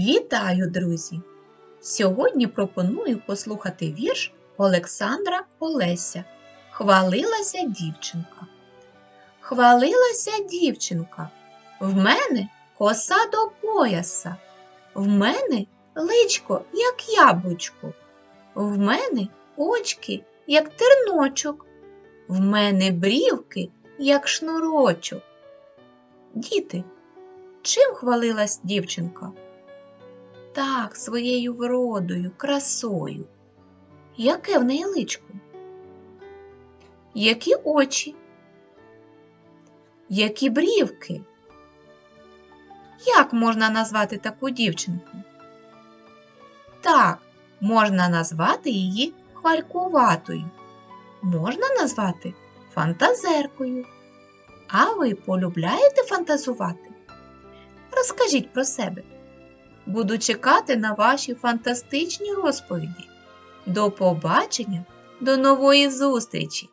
Вітаю, друзі! Сьогодні пропоную послухати вірш Олександра Олеся. Хвалилася дівчинка. Хвалилася дівчинка. В мене коса до пояса. В мене личко, як яблучко. В мене очки, як терночок. В мене брівки, як шнурочок. Діти, чим хвалилась дівчинка? Так, своєю вродою, красою. Яке в неї личко? Які очі? Які брівки? Як можна назвати таку дівчинку? Так, можна назвати її хвалькуватою. Можна назвати фантазеркою. А ви полюбляєте фантазувати? Розкажіть про себе. Буду чекати на ваші фантастичні розповіді. До побачення, до нової зустрічі!